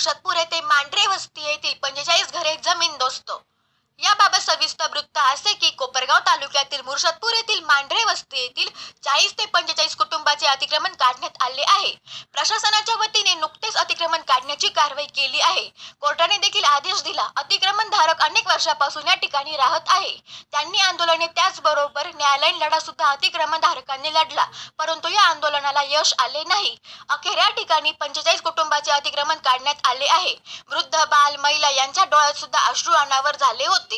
मुर्शदपूर येथे मांढरे वस्ती येथील पंचेचाळीस घरे जमीनदोस्त याबाबत सविस्तर वृत्त असे की कोपरगाव तालुक्यातील मुर्शदपूर येथील मांढरे वस्ती येथील चाळीस ते पंचेचाळीस कुटुंबाचे अतिक्रमण काढण्यात आले आहे. प्रशासनाच्या वतीने नुकतेच अतिक्रमण काढण्याची कारवाई केली आहे. कोर्टाने देखील आदेश दिला अतिक्रमण धारक अनेक वर्षापासून या ठिकाणी राहत आहे. त्यांनी आंदोलने त्याचबरोबर न्यायालयीन लढा सुद्धा अतिक्रमण धारकांनी लढला परंतु या आंदोलनाला यश आले नाही. अखेर या ठिकाणी पंचेचाळीस कुटुंबाचे अतिक्रमण काढण्यात आले आहे. वृद्ध बाल महिला यांच्या डोळ्यात सुद्धा अश्रू अनावर झाले होते.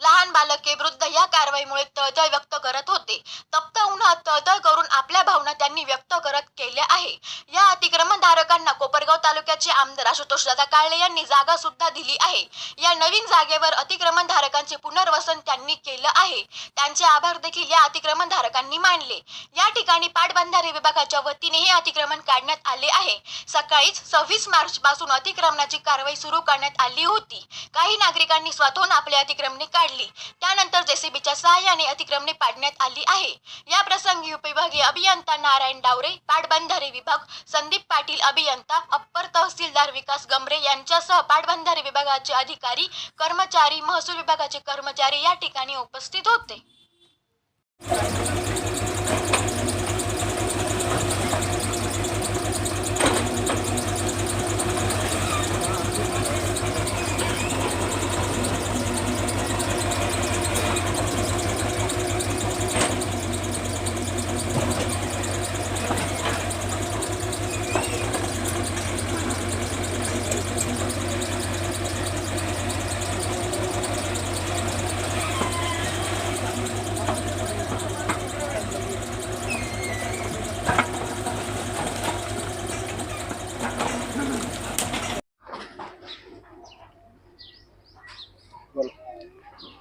लहान बालके वृद्ध या कारवाईमुळे तळतळ व्यक्त करत होते. तप्त उन्हात तळतळ करून आपल्या भावना त्यांनी व्यक्त करत केले आहे. या अतिक्रमण धारकांना कोपरगाव तालुक्याचे आमदार आशुतोष दादा काळे यांनी जागा सुद्धा दिली आहे. या नवीन जागेवर अतिक्रमण धारकांचे पुनर्वसन त्यांनी केलं आहे. त्यांचे आभार देखील या अतिक्रमण धारकांनी मानले. या ठिकाणी पाटबंधारे विभागाच्या वतीने हे अतिक्रमण काढण्यात आले आहे. सकाळीच सव्वीस मार्च पासून अतिक्रमणाची कारवाई सुरू करण्यात आली होती. काही नागरिकांनी स्वतःहून आपली अतिक्रमणे काढली. त्यानंतर जेसीबीच्या सहाय्याने अतिक्रमणे पाडण्यात आली आहे. या प्रसंगी उपविभागीय अभियंत्यांना नारायण डावरे पाटबंधारे विभाग संदीप पाटील अभियंता अप्पर तहसीलदार विकास गमरे यांच्यासह पाटबंधारे विभागाचे अधिकारी कर्मचारी महसूल विभागाचे कर्मचारी या ठिकाणी उपस्थित होते.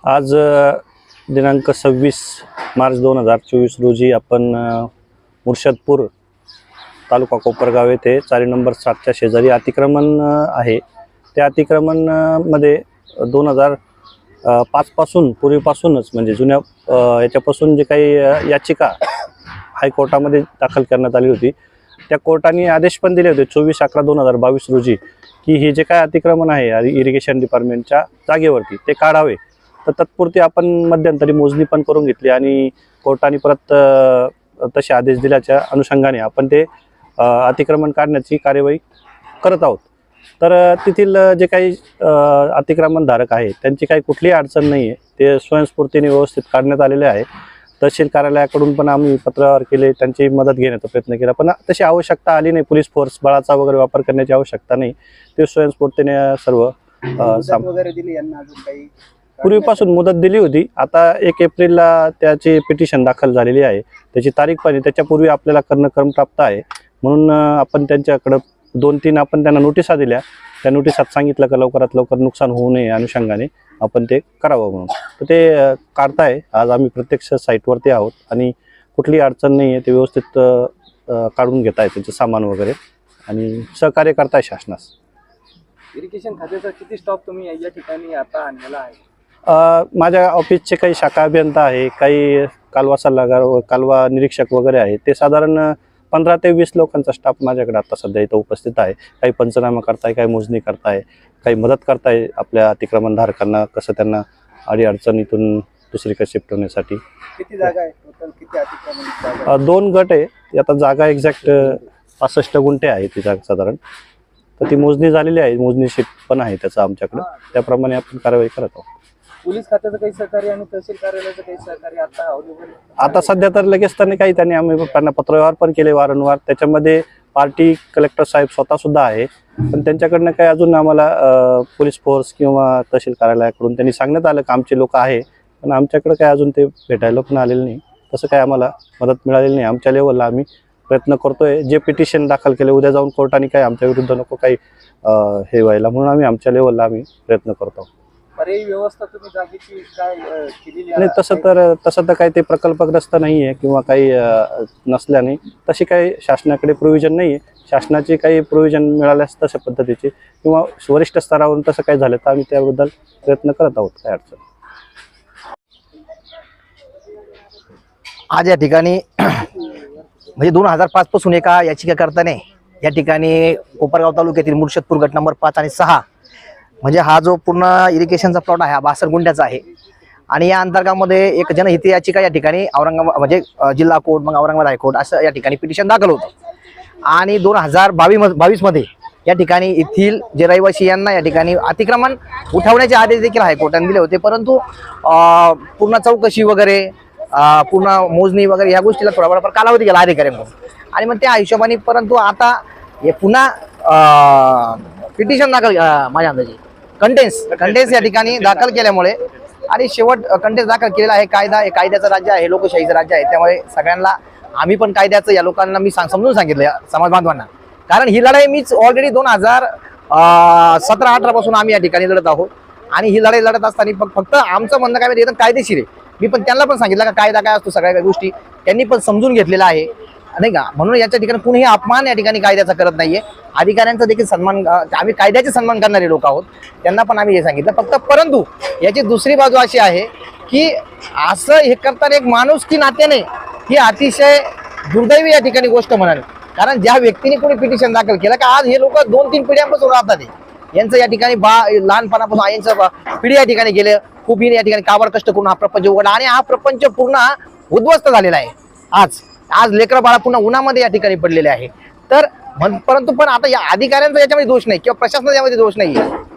आज दिनांक सव्वीस मार्च दोन हजार चोवीस रोजी आपण मुर्शदपूर तालुका कोपरगाव येथे चारी नंबर सातच्या शेजारी अतिक्रमण आहे. त्या अतिक्रमणमध्ये दोन हजार पाचपासून पूर्वीपासूनच म्हणजे जुन्या याच्यापासून जे काही याचिका हायकोर्टामध्ये दाखल करण्यात आली होती त्या कोर्टाने आदेश पण दिले होते चोवीस अकरा दोन हजार बावीस रोजी की हे जे काय अतिक्रमण आहे इरिगेशन डिपार्टमेंटच्या जागेवरती ते काढावे. तर तत्पुरती आपण मध्यंतरी मोजणी पण करून घेतली आणि कोर्टाने परत तसे आदेश दिल्याच्या अनुषंगाने आपण ते अतिक्रमण काढण्याची कार्यवाही करत आहोत. तर तेथील जे काही अतिक्रमणधारक आहे त्यांची काही कुठलीही अडचण नाही आहे ते स्वयंस्फूर्तीने व्यवस्थित काढण्यात आलेले आहे. तहसील कार्यालयाकडून पण आम्ही पत्रावर केले त्यांची मदत घेण्याचा प्रयत्न केला. पण तशी आवश्यकता आली नाही. पोलीस फोर्स बळाचा वगैरे वापर करण्याची आवश्यकता नाही. ते स्वयंस्फूर्तीने सर्व वगैरे दिली यांना अजून काही? पूर्वीपासून मुदत दिली होती. आता एक एप्रिलला त्याची पिटिशन दाखल झालेली आहे. त्याची तारीख पण त्याच्यापूर्वी आपल्याला करणं क्रमप्राप्त आहे. म्हणून आपण त्यांच्याकडं दोन तीन आपण त्यांना नोटिसा दिल्या. त्या नोटिसात सांगितलं का लवकरात लवकर नुकसान होऊ नये अनुषंगाने आपण ते करावं म्हणून. तर ते काढताय. आज आम्ही प्रत्यक्ष साईटवरती आहोत आणि कुठली अडचण नाही आहे ते व्यवस्थित काढून घेत आहे त्यांचं सामान वगैरे. आणि सहकार्य करताय शासनास. इरिगेशन खात्याचा किती स्टॉप तुम्ही या ठिकाणी आता आणलेला आहे? माझ्या ऑफिसचे काही शाखा अभियंता आहे काही कालवा सल्लागार कालवा निरीक्षक वगैरे आहे ते साधारण पंधरा ते वीस लोकांचा स्टाफ माझ्याकडे आता सध्या इथं उपस्थित आहे. काही पंचनामा करताय काही मोजणी करताय काही मदत करताय आपल्या अतिक्रमणधारकांना कसं त्यांना अडी अडचणीतून दुसरीकडे शिफ्ट होण्यासाठी. किती जागा आहे टोटल किती अतिक्रमण जागा अ, दोन गट आहे आता जागा एक्झॅक्ट पासष्ट गुंठे आहे ती जागा साधारण. तर ती मोजणी झालेली आहे. मोजणी शीट पण आहे त्याचं आमच्याकडं. त्याप्रमाणे आपण कारवाई करत आहोत. पोलीस खात्याचं काही सहकार्य आणि तहसील कार्यालयाचं काही सहकार्य आता आता सध्या तर लगेच त्यांनी काही त्यांनी आम्ही त्यांना पत्रव्यवहार पण केले वारंवार. त्याच्यामध्ये पार्टी कलेक्टर साहेब स्वतः सुद्धा आहे. पण त्यांच्याकडनं काही अजून आम्हाला पोलीस फोर्स किंवा तहसील कार्यालयाकडून त्यांनी सांगण्यात आलं की आमचे लोक आहे. पण आमच्याकडे काय अजून ते भेटायला पण आलेलं नाही. तसं काय आम्हाला मदत मिळालेली नाही. आमच्या लेवलला आम्ही प्रयत्न करतोय. जे पिटिशन दाखल केले उद्या जाऊन कोर्टाने काय आमच्या विरुद्ध नको काही हे व्हायला. म्हणून आम्ही आमच्या लेवलला आम्ही प्रयत्न करतो. पर्यायी व्यवस्था तुम्ही जागेची काय अं, केलेली आहे? नाही तसं तर तसं तर काही ते प्रकल्पग्रस्त नाही आहे किंवा काही अ, नसल्याने तशी काही शासनाकडे प्रोव्हिजन नाही आहे शासनाची काही प्रोव्हिजन मिळाल्यास तशा पद्धतीचे किंवा वरिष्ठ स्तरावरून तसं काही झालं तर आम्ही त्याबद्दल प्रयत्न करत आहोत. काय अडचण आज या ठिकाणी म्हणजे दोन हजार पाच पासून एका याचिका करताना या ठिकाणी कोपरगाव तालुक्यातील मुर्शदपूर गट नंबर पाच आणि सहा म्हणजे हा जो पूर्ण इरिगेशनचा प्लॉट आहे हा बासर गुंड्याचा आहे. आणि या अंतर्गामध्ये एक जनहित याचिका या ठिकाणी औरंगाबाद म्हणजे जिल्हा कोर्ट मग औरंगाबाद हायकोर्ट असं या ठिकाणी पिटिशन दाखल होतं. आणि दोन हजार बावीस बावीसमध्ये या ठिकाणी येथील जे रहिवासी यांना या ठिकाणी अतिक्रमण उठवण्याचे आदेश देखील हायकोर्टाने दिले होते. परंतु पूर्ण चौकशी वगैरे पूर्ण मोजणी वगैरे या गोष्टीला थोडा कालावधी गेला अधिकाऱ्यांकडून आणि मग त्या हिशोबाने परंतु आता हे पुन्हा पिटिशन दाखल माझ्या अंदाजे. कंटेन्स कंटेन्स या ठिकाणी दाखल केल्यामुळे आणि शेवट कंटेन्स दाखल केलेला आहे कायदा हे कायद्याचं राज्य आहे लोकशाहीचं राज्य आहे. त्यामुळे सगळ्यांना आम्ही पण कायद्याचं या लोकांना मी समजून सांगितलं या समाज बांधवांना. कारण ही लढाई मीच ऑलरेडी दोन हजार सतरा अठरा पासून आम्ही या ठिकाणी लढत आहोत. आणि ही लढाई लढत असताना फक्त- फक्त आमचं म्हणणं काय माहिती कायदेशीर आहे. मी पण त्यांना पण सांगितलं का कायदा काय असतो सगळ्या काही गोष्टी त्यांनी पण समजून घेतलेला आहे. नाही का? म्हणून याच्या ठिकाणी कुणीही अपमान या ठिकाणी कायद्याचा करत नाहीये. अधिकाऱ्यांचा देखील सन्मान आम्ही कायद्याचे सन्मान करणारे लोक आहोत. त्यांना पण आम्ही हे सांगितलं. फक्त परंतु याची दुसरी बाजू अशी आहे की असं हे करताना एक माणूस की नात्याने ही अतिशय दुर्दैवी या ठिकाणी गोष्ट म्हणाली. कारण ज्या व्यक्तीने कोणी पिटिशन दाखल केलं का आज हे लोक दोन तीन पिढ्यांपासून राहतात यांचं या ठिकाणी बा लहानपणापासून आईंचं पिढी या ठिकाणी गेले खूप हिने या ठिकाणी काबाड कष्ट करून हा प्रपंच उघडला आणि हा प्रपंच पूर्ण उद्ध्वस्त झालेला आहे. आज आज लेकरं बाळा पुन्हा उन्हामध्ये या ठिकाणी पडलेले आहे. तर परंतु पण आता या अधिकाऱ्यांचा याच्यामध्ये दोष नाही किंवा प्रशासनाचा यामध्ये दोष नाही.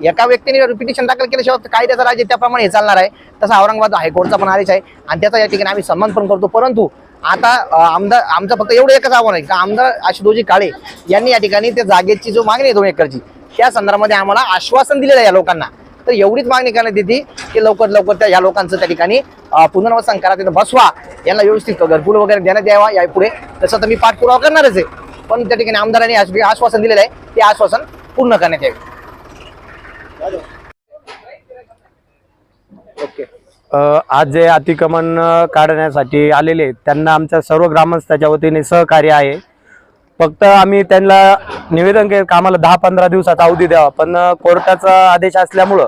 एका व्यक्तीने पिटिशन दाखल केल्याशिवाय कायद्याचा राज्य त्याप्रमाणे हे चालणार आहे. तसा औरंगाबाद हायकोर्टचा पण आदेश आहे. आणि त्याचा या ठिकाणी आम्ही सन्मान पण करतो. परंतु आता आमदार आमचं फक्त एवढं एकच आव्हान आहे का आमदार आशुतोजी काळे यांनी या ठिकाणी त्या जागेची जो मागणी आहे दोन एकरची त्या संदर्भामध्ये आम्हाला आश्वासन दिलेलं आहे या लोकांना. तर एवढीच मागणी करण्यात येते की लवकर लवकर त्या या लोकांचं त्या ठिकाणी पुनर्वसन करा तिथं बसवा. यांना व्यवस्थित घरकुल वगैरे देण्यात यावा यापुढे. तसं तर मी पाठपुरावा करणारच आहे. पण त्या ठिकाणी आमदारांनी आश्व- आश्वासन दिलेलं आहे ते आश्वासन पूर्ण करण्यात यावे. ओके. आज जे अतिक्रमण काढण्यासाठी आलेले आहेत, त्यांना आमच्या सर्व ग्रामस्थाच्या वतीने सहकार्य आहे. फक्त आम्ही त्यांना निवेदन केलं का आम्हाला दहा पंधरा दिवसाचा अवधी द्यावा. पण कोर्टाचा आदेश असल्यामुळं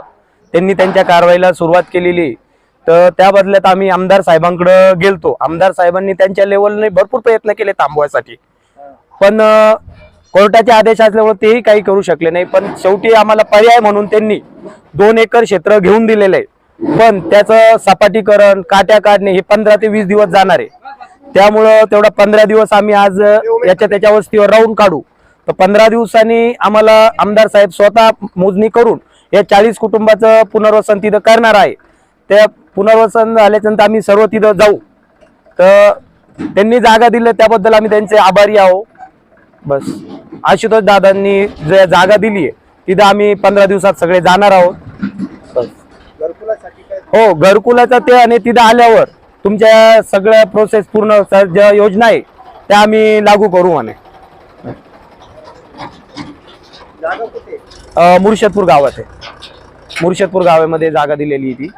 त्यांनी त्यांच्या कारवाईला सुरुवात केलेली. तर त्या बदल्यात आम्ही आमदार साहेबांकडं गेलतो. आमदार साहेबांनी त्यांच्या लेवलने भरपूर प्रयत्न केले थांबवायसाठी. पण कोर्टाचे आदेश असल्यामुळे तेही काही करू शकले नाही. पण शेवटी आम्हाला पर्याय म्हणून त्यांनी दोन एकर क्षेत्र घेऊन दिलेलं आहे. पण त्याचं सपाटीकरण काट्या काढणे हे पंधरा ते वीस दिवस जाणार आहे. त्यामुळं तेवढा पंधरा दिवस आम्ही आज याच्या त्याच्या वस्तीवर राहून काढू. तर पंधरा दिवसांनी आम्हाला आमदार साहेब स्वतः मोजणी करून या चाळीस कुटुंबाचं पुनर्वसन तिथं करणार आहे. त्या पुनर्वसन झाल्यानंतर आम्ही सर्व तिथं जाऊ. तर त्यांनी जागा दिली त्याबद्दल आम्ही त्यांचे आभारी आहोत बस. आशुतोष दादांनी जे जागा दिली आहे तिथं आम्ही पंधरा दिवसात सगळे जाणार आहोत. बस. हो घरकुलाचं ते आणि तिथं आल्यावर तुमच्या सगळ्या प्रोसेस पूर्ण ज्या योजना आहे त्या आम्ही लागू करू म्हणे. मुर्शदपूर गावात आहे. मुर्शदपूर गावामध्ये जागा दिलेली आहे ती.